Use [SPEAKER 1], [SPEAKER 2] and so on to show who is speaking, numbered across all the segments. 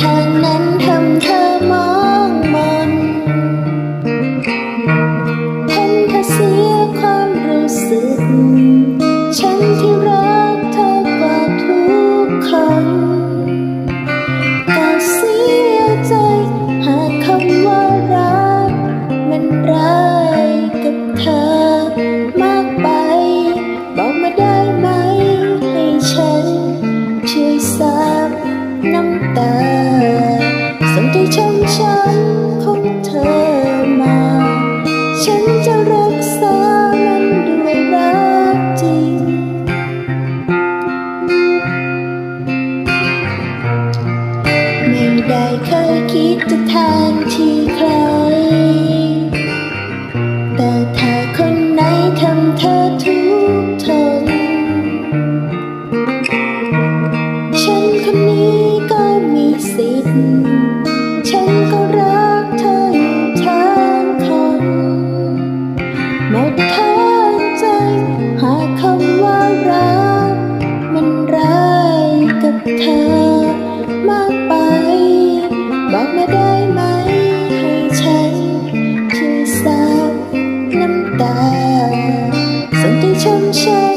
[SPEAKER 1] ทางนั้นทำเธอ ที่ช้ำช้ำคง show.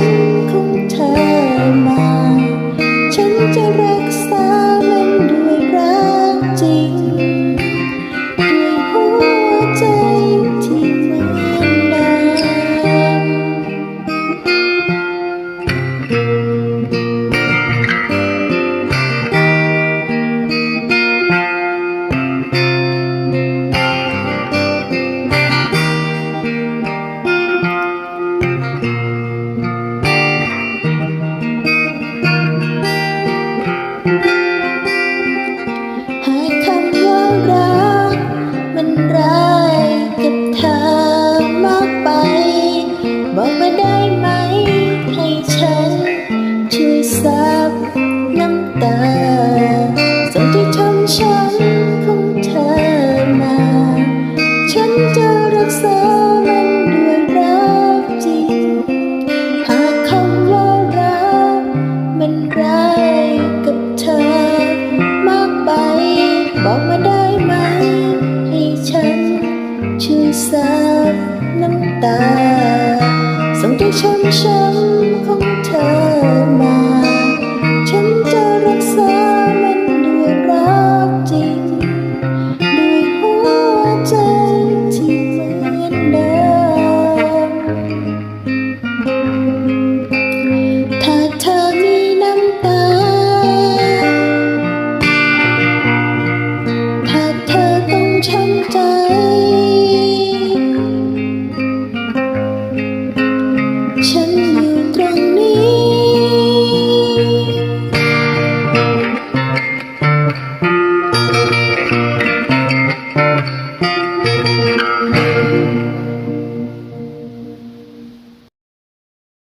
[SPEAKER 1] บอกมาได้ไหม ให้ฉัน ช่วยซับน้ำตาส่วนที่ทำฉันของเธอมา ฉันจะรักษามันด้วยรักจริง หากคำว่ารัก มันไร้กับเธอ มากไป บอกมาได้ไหม ให้ฉัน ช่วยซับน้ำตา ช้ำช้ำของเธอมา ฉันจะรักษามันด้วยรักจริง ด้วยหัวใจที่เหมือนเดิม ถ้าเธอมีน้ำตา ถ้าเธอต้องช้ำใจ